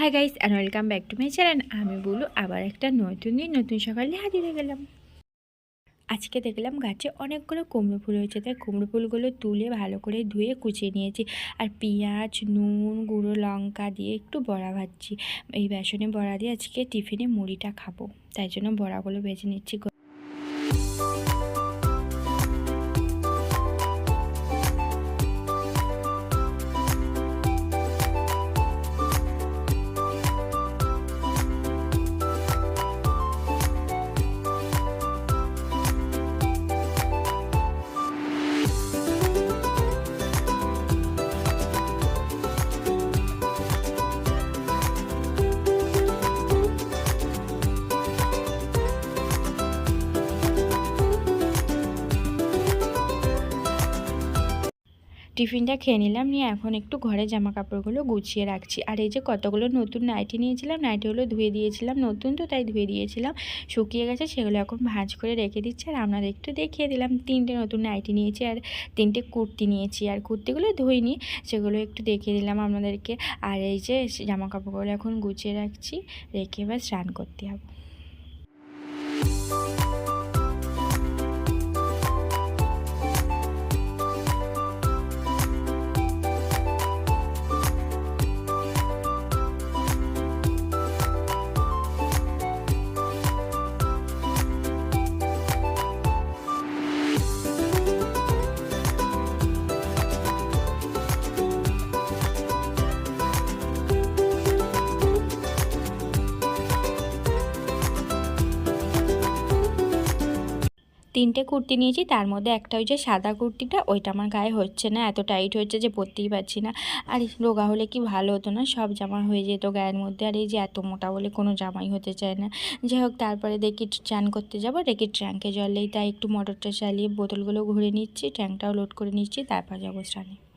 Hi guys and welcome back to my channel আমি বলু, আবার একটা নতুন দিন, নতুন সকালে হাজির হয়ে গেলাম। আজকে দেখলাম গাছে অনেকগুলো কুমড়ো ফুল হয়েছে। তাই কুমড়ো ফুলগুলো তুলে ভালো করে ধুয়ে কুচিয়ে নিয়েছি। আর পেঁয়াজ, নুন, গুঁড়ো লঙ্কা দিয়ে একটু বড়া ভাজছি। এই বেসনে বড়া দিয়ে আজকে টিফিনে মুড়িটা খাব। তাই জন্য বড়াগুলো ভেজে নিচ্ছি। টিফিনটা খেয়ে নিলাম, নিয়ে এখন একটু ঘরে জামা কাপড়গুলো গুছিয়ে রাখছি। আর এই যে কতগুলো নতুন নাইটি নিয়েছিলাম নাইটিগুলো ধুয়ে দিয়েছিলাম, নতুন তো তাই ধুয়ে দিয়েছিলাম। শুকিয়ে গেছে, সেগুলো এখন ভাঁজ করে রেখে দিচ্ছি আর আপনাদের একটু দেখিয়ে দিলাম। তিনটে নতুন নাইটি নিয়েছি আর তিনটে কুর্তি নিয়েছি আর কুর্তিগুলো ধুইনি, সেগুলো একটু দেখিয়ে দিলাম আপনাদেরকে। আর এই যে জামা কাপড়গুলো এখন গুছিয়ে রাখছি, রেখে এবার স্নান করতে হবে। তিনটে কুর্তি নিয়েছি, তার মধ্যে একটা ওই যে সাদা কুর্তিটা, ওইটা আমার গায়ে হচ্ছে না, এত টাইট হচ্ছে যে পরতেই পারছি না। আর রোগা হলে কি ভালো হতো না, সব জামা হয়ে যেত গায়ের মধ্যে, আর এই যে এত মোটা বলে কোনো জামাই হতে চায় না। যাই হোক, তারপরে দেখি চান করতে যাব, দেখি ট্যাঙ্কে জলেই তাই একটু মোটরটা চালিয়ে বোতলগুলো ঘুরে নিচ্ছি, ট্যাঙ্কটাও লোড করে নিচ্ছি, তারপর যাব স্নানে।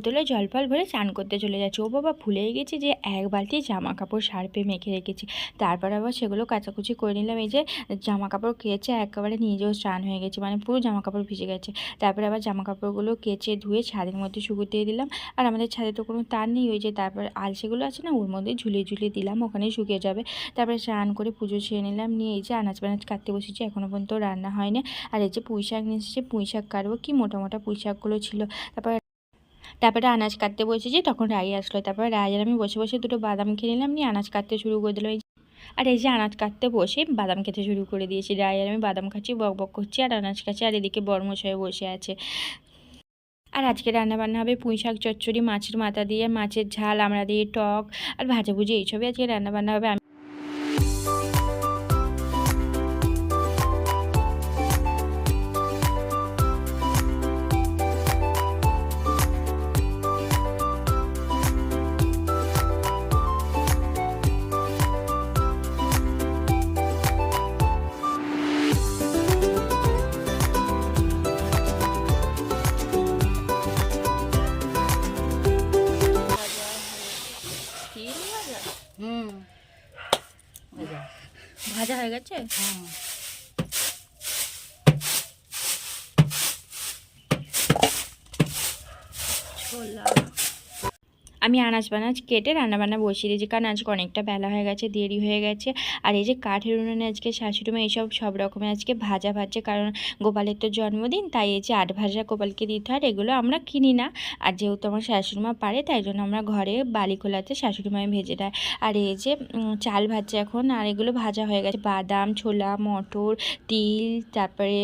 বোতলে জল ফল ভরে স্নান করতে চলে যাচ্ছে। ও বাবা ভুলেই গেছি যে এক বালতি জামা কাপড় সার্পে মেখে রেখেছি। তারপর আবার সেগুলো কাচাকুচি করে নিলাম। এই যে জামা কাপড় কেচে একেবারে নিজেও স্নান হয়ে গেছে মানে পুরো জামা কাপড় ভিজে গেছে। তারপরে আবার জামা কাপড়গুলো কেচে ধুয়ে ছাদের মধ্যে শুকুতে দিলাম। আর আমাদের ছাদে তো কোনো তার নেই, ওই যে তারপর আলসেগুলো আছে না, ওর মধ্যে ঝুলিয়ে ঝুলিয়ে দিলাম ওখানেই শুকিয়ে যাবে। তারপরে স্নান করে পুজো ছেড়ে নিলাম, নিয়ে এই যে আনাজ বানাজ কাটতে বসেছি এখনও পর্যন্ত রান্না হয়নি। আর এই যে পুঁই শাক নিয়ে এসেছে পুঁই শাক কাটবো, কি মোটা মোটা পুঁই শাকগুলো ছিল। তারপর তারপরে আনাজ কাটতে বসেছি, তখন রাই আসলো। তারপরে রাই আর আমি বসে বসে দুটো বাদাম খেয়ে নিলাম, নিয়ে আনাজ কাটতে শুরু করে দিল। আর এই যে আনাজ কাটতে বসে বাদাম খেতে শুরু করে দিয়েছি। রাই আর আমি বাদাম খাচ্ছি, বক বক করছি, আর আনাজ খাচ্ছি, আর এদিকে বর্মশায় বসে আছে। আর আজকে রান্না বান্না হবে পুঁই শাক, চচ্চড়ি, মাছের মাথা দিয়ে, মাছের ঝাল, আমরা দিয়ে টক, আর ভাজাভুজি, এইসবই আজকে রান্না বান্না হবে। ভাজা হয়ে গেছে হুম ছোলা আমি আনাজ বানাজ কেটে রান্নাবান্না বসিয়ে দিয়েছি। কারণ আজকে অনেকটা বেলা হয়ে গেছে, দেরি হয়ে গেছে। আর এই যে কাঠের উনুনে আজকে শাশুড়িমা এইসব সব রকমের আজকে ভাজা ভাজছে, কারণ গোপালের তো জন্মদিন, তাই এই যে আট ভাজা গোপালকে দিতে হয় এগুলো আমরা কিনি না। আর যেহেতু আমার শাশুড়িমা পারে, তাই জন্য আমরা ঘরে বালি খোলাতে শাশুড়িমাই ভেজে দেয়। আর এই যে চাল ভাজছে এখন, আর এগুলো ভাজা হয়ে গেছে। বাদাম, ছোলা, মটর, তিল, তারপরে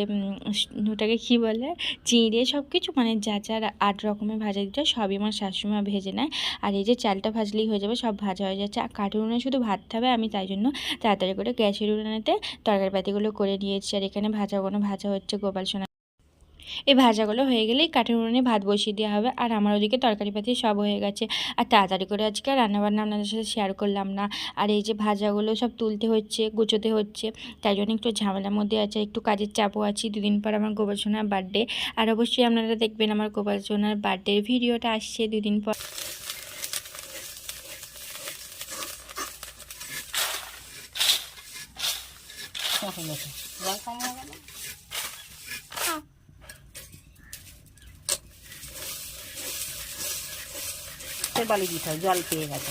ওটাকে কী বলে? চিঁড়ে সব কিছু মানে যা যা আট রকমের ভাজা দিতে সবই আমার শাশুড়িমা ভেজে নেয়। আর এই যে চালটা ভাজলেই হয়ে যাবে, সব ভাজা হয়ে যাচ্ছে। আর কাঠের উনুনে শুধু ভাত হবে, আমি তাই জন্য তাড়াতাড়ি করে গ্যাসের উনুনেতে তরকারিপাতিগুলো করে নিয়েছি। আর এখানে ভাজাগুলো ভাজা হচ্ছে গোপাল সোনা। এই ভাজাগুলো হয়ে গেলেই কাঠের উনুনে ভাত বসিয়ে দেওয়া হবে। আর আমার ওদিকে তরকারিপাতি সব হয়ে গেছে। আর তাড়াতাড়ি করে আজকে রান্নাবান্না আপনাদের সাথে শেয়ার করলাম না। আর এই যে ভাজাগুলো সব তুলতে হচ্ছে, গুছোতে হচ্ছে, তাই জন্য একটু ঝামেলার মধ্যে আছে, একটু কাজের চাপও আছি। দুদিন পর আমার গোপাল সোনার বার্থডে আর অবশ্যই আপনারা দেখবেন আমার গোপাল সোনার বার্থডের ভিডিওটা আসছে দুদিন পর। কখন গেছে জল কম হয়ে। গেল বালি দিতে হয় জল পেয়ে গেছে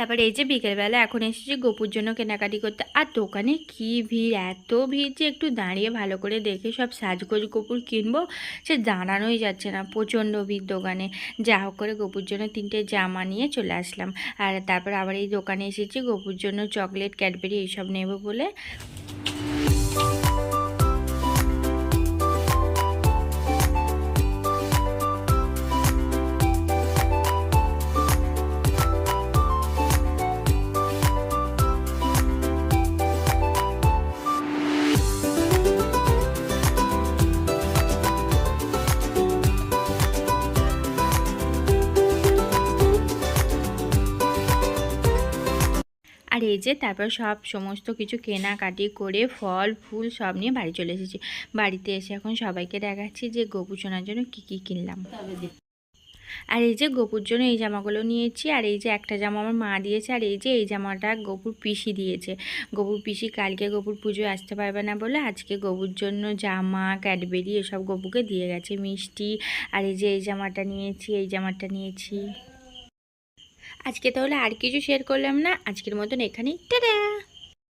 তারপরে এই যে বিকেলবেলা এখন এসেছি গোপুর জন্য কেনাকাটি করতে। আর দোকানে কি ভিড়? এত ভিড় যে একটু দাঁড়িয়ে ভালো করে দেখে সব সাজগোজ গোপুর কিনবো, সে দাঁড়ানোই যাচ্ছে না। প্রচণ্ড ভিড় দোকানে। যা হোক করে গোপুর জন্য তিনটে জামা নিয়ে চলে আসলাম। আর তারপর আবার এই দোকানে এসেছি গোপুর জন্য চকলেট, ক্যাডবেরি এইসব নেব বলে। যে তারপর সব সমস্ত কিছু কেনাকাটি করে ফল, ফুল সব নিয়ে বাড়ি চলে এসেছি। বাড়িতে এসে এখন সবাইকে দেখাচ্ছি যে গোপু সোনার জন্য কী কী কিনলাম। আর এই যে গোপুর জন্য এই জামাগুলো নিয়েছি, আর এই যে একটা জামা আমার মা দিয়েছে, আর এই যে এই জামাটা গোপুর পিসি দিয়েছে। গোপুর পিসি কালকে গোপুর পুজোয় আসতে পারবে না বলে আজকে গোপুর জন্য জামা, ক্যাডবেরি এসব গোপুকে দিয়ে গেছে, মিষ্টি। আর এই যে এই জামাটা নিয়েছি, এই জামাটা নিয়েছি। আজকে তাহলে আর কিছু শেয়ার করলাম না। আজকের মতন এখানেই। টাটা!